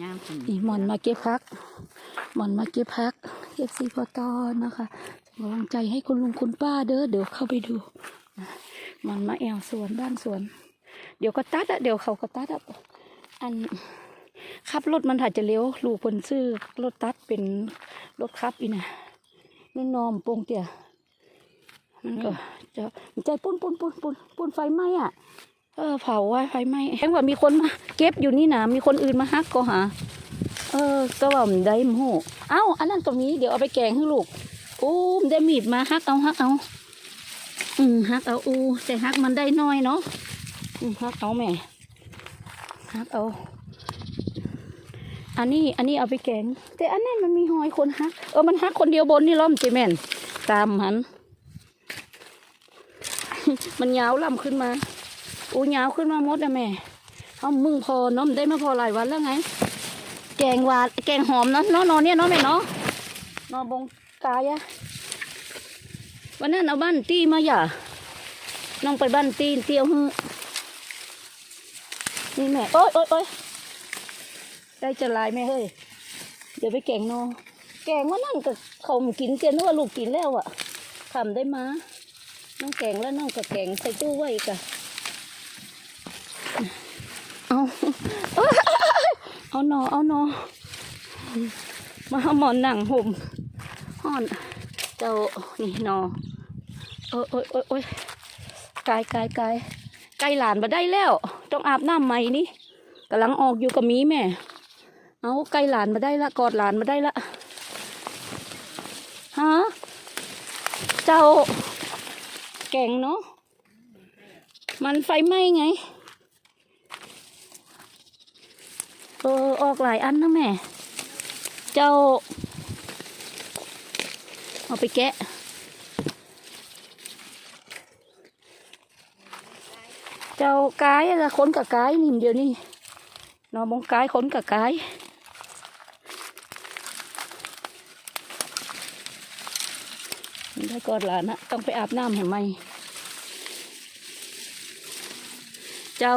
นี่หมอนมาเก็บพักหมอนมาเก็บพักเก็บซีพอตอนนะคะส่งกำลังใจให้คุณลุงคุณป้าเด้อเดี๋ยวเข้าไปดูหมอนมาแอวสวนบ้านสวน เดี๋ยวก็ตัดอะเดี๋ยวเขาก็ตัดอะอันขับรถมันถ้าจะเลี้ยวลูกคนซื้อรถตัดเป็นรถขับอีนะนี่นนอมโปงเตี่ยมันก็จะใจปุ้นปุ้นปุ้นปุ้นปุ้นไฟไหม้อะ เออเผาไว้ไฟไหม้แค่ว่ามีคนมาเก็บอยู่นี่นะมีคนอื่นมาฮักก็หา เออก็ว่ามันได้มโหเอ้าอันนั้นตรงนี้เดี๋ยวเอาไปแกงให้ลูกอู้มได้มีดมาฮักเอาฮักเอา อืมฮักเอาอูแต่ฮักมันได้น้อยเนาะอืมฮักเอาแม่ฮักเอา อันนี้อันนี้เอาไปแกง แต่อันนั้นมันมีหอยคนฮักเออมันฮักคนเดียวบนนี่ล้อมจีแมนตามหันมันยาวล่ำขึ้นมา อูยาวขึ้นมาหมดนะแม่เอามึงพอนาะมันได้มาพอหลายวันแล้วไง แกงหวานแกงหอมเนาะนอนเนี่ยเนาะแม่เนาะนอนบงกายอะวันนั้นเอาบ้านตีมาอย่าน้องไปบ้านตีเตียวฮือนี่แม่โอ๊ยโอ๊ยโอ๊ยได้จะลายแม่เฮ้ย เดี๋ยวไปแกงนอแกงว่านั่นกับเขามกินเตียนว่าลูกกินแล้วอะทำได้มา น้องแกงแล้วน้องกับแกงใส่ตู้ไว้กอะ เอาเอาหนอเอาหนอมาหมอนหนังห่มห่อน เจ้านี่หนอโอ้ยโอ้ยโอ้ยโอ้ยกายกายกายไกลหลานมาได้แล้ว ต้องอาบน้ำใหม่นี่กำลังออกอยู่กับมีแม่ เอาไกลหลานมาได้ละกอดหลานมาได้ละฮะเจ้าแก่งเนาะมันไฟไหม้ไง เออออกหลายอันนะแม่ เจ้า เอาไปแกะเจ้ากายอะค้นกับกายนี่เดียวนี่นอนบงกายค้นกับกายได้กอดหลานนะต้องไปอาบน้ำให้ไหมเจ้า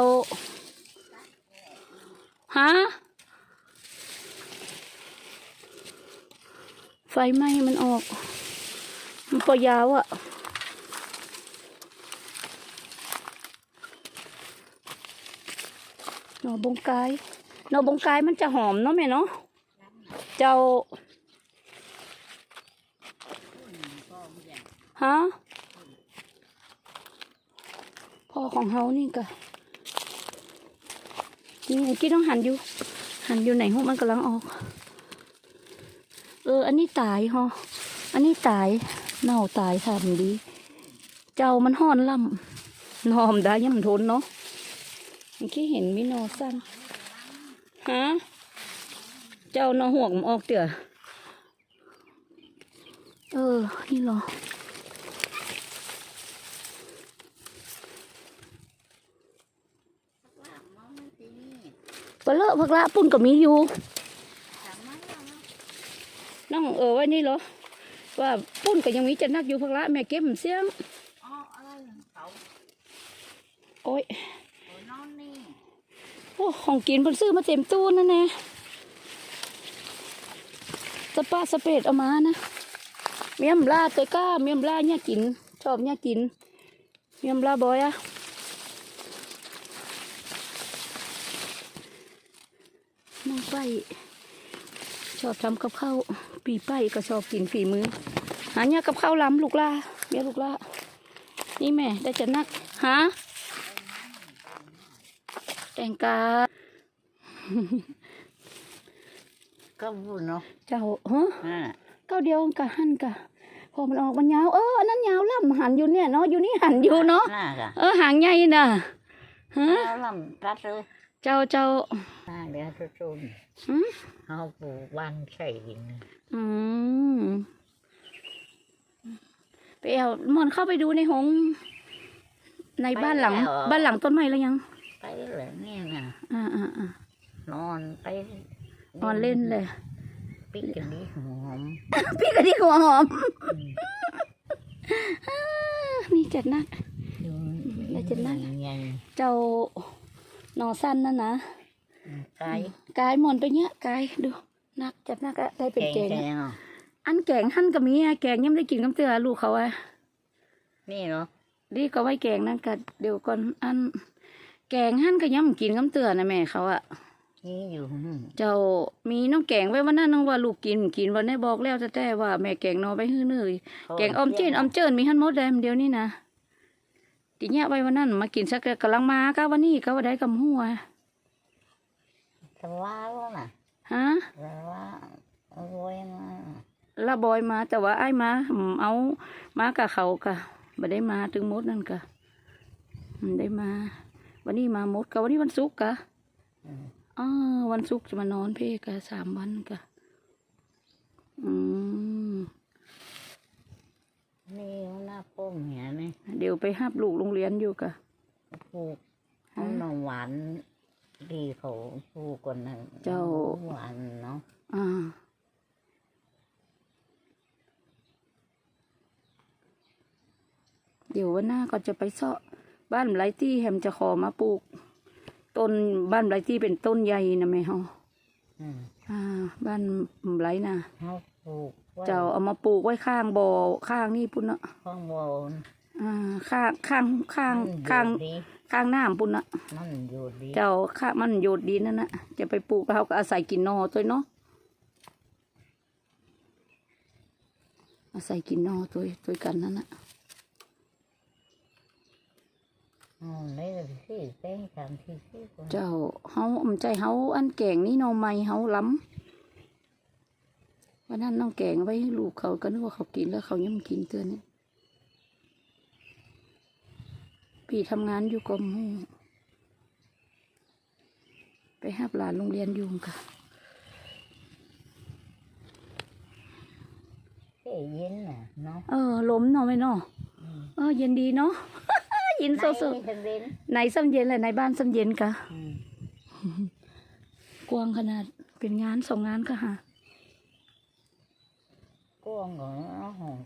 ฮะ ไฟไหม้มันออก มันปยาวอะ่ะ หนอบงกายหนอบงกายมันจะหอมเนาะแม่เนาะ เจ้า ฮะ พ่อของเฮานี่กะนี่กี้ต้องหันอยู่ หันอยู่ไหนหูมันกำลังออก เออ อันนี้ตายฮะอันนี้ตาย เน่าตายทำดี เจ้ามันห่อนล่ำนอมได้ยังมันทนเนาะเมื่อกี้เห็นมิโนสั้นฮะ เจ้านอห่วงมันออกเตี๋ยเออ นี่หรอปลาเลอะพักละปุ่นก็มีอยู่ น้องเออไว้นี่เหรอว่าปุ้นก็ยังมีจะนักอยู่พักละแม่เก็บมันเสียงอ๋ออะไรของเขาโอ้ยโอ้ยนอนนี่โอ้ของกินเพิ่นซื้อมาเต็มตู้นั่นแน่สปาสเปดเอามานะเมียมลาเตยก้าเมียมลาเนี่ยกิน ชอบเนี่ยกิน เมียมลาบอยอะน้องไปช อบทำกับข้าวปีไปก็ชอบกินฝีมือ หาเนี่ยกับข้าวล้ำลูกล่าเมียลูกล่านี่แม่ได้จะนักฮะแตงกาก็พูดเนาะเจ้าฮะอ่าเก้าเดียวกะหันกะพอมันออกมันยาวเอออันนั้นยาวล่ำหันอยู่เนี่ยเนาะอยู่นี่หันอยู่เนาะน่าค่ะเออหางใหญ่น่ะฮะแล้วลำตัดเลย เจ้าเจ้าน่าเดี๋ยวจะจุนหืมเอาปลูกวันใส่ดินอืมไปเอาหมอนเข้าไปดูในหงในบ้านหลัง บ้านหลังต้นไม้แล้วยัง ไปเลยเนี่ยนะอ่าอ่าอ่า นอนไปนอนเล่นเลย ปิกกันดีหอมพี่กะทิหัวหอมนี่จัดนักแล้วจะนั่งไงเจ้า หนอสั้นนั่นนะไก่กายหมอนไปเนี้ยกายดูนักจัดนักอะได้เป็นแกงแกอะงอะอันแกงหั่นก็มีอะแกงยังไม่ได้กินกับเตือลูกเขาอะนี่เนาะดีก็ไว้แกงนั่นก็เดี๋ยวก่อนอัน แกงหั่นก็ยังกินกับเตือนะแม่เขาอะนี่อยู่หืมเจ้ามีน้องแกงไว้วันนั้นน้องว่าลูกกินกินวันนี้บอกแล้วแต่แต่ว่าแม่แกงนอไปฮื้อเนยแกงออมจีนออมเจินมีหั่นหมดแดมเดียวนี่นะ ติเนี่ยไว้วันนั้นมากินสักกำลังมาก็วันนี้ก็ว่าได้กับหัวสว่าแล้วน่ะฮะสว่าเอาไว้มาละบอยมาแต่ว่าไอ้ายมาอืมเอามากับเขากะบ่ได้มาถึงหมดนั่นกะอืมได้มา วันนี้มาหมดกะวันนี้วันศุกร์กะอืมอ๋อวันศุกร์จะมานอนเพ่กะสามวันกะอืม นี่ หน้าป้มเหียนี่เดี๋ยวไปหับลูกโรงเรียนอยู่กะปลูกเอาหน่อหวานดีเขาปลูกกันนะเจ้าหวานเนาะอ่าเดี๋ยววันหน้าก็จะไปเสาะบ้านไรตี้แฮมจะขอมาปลูก ต้นบ้านไรตี้เป็นต้นใหญ่นะแม่เฮาอืมอ่า บ้านไรนะเขาปลูกไว้ เจ้าเอามาปลูกไว้ข้างบ่อข้างนี่ปุ่นนะข้างบนอ่าข้างข้างข้างมันข้างอยู่ดีข้างน้ำปุ่นนะมันอยู่ดีเจ้าข้ามันโยดดีนั่นนะจะไปปลูกแล้วเขาก็อาศัยกินนอตัวเนาะอาศัยกินนอตัวตัวกันนั่นนะอ๋อนี่ก็ที่เต้นทำที่ที่ก่อนเจ้าเฮาอมใจเฮาอันแกงนี่หนอไม้เฮาล้ำ วันนั้นน้องแกงไว้ให้ลูกเขาก็นึกว่าเขากินแล้วเขายังไม่กินเตือนนี่พี่ทำงานอยู่กรมหูไปหับหลานโรงเรียนอยู่ค่ะเฮ้ยเย็นน่ะเนาะเออล้มเนาะไหมเนาะอืมเออเย็นดีเนาะเย็นในสุดทะเลนๆในซ้ำเย็นเลยในบ้านซ้ำเย็นกะอืมกว้างขนาดเป็นงานสองงานก็หากวางของ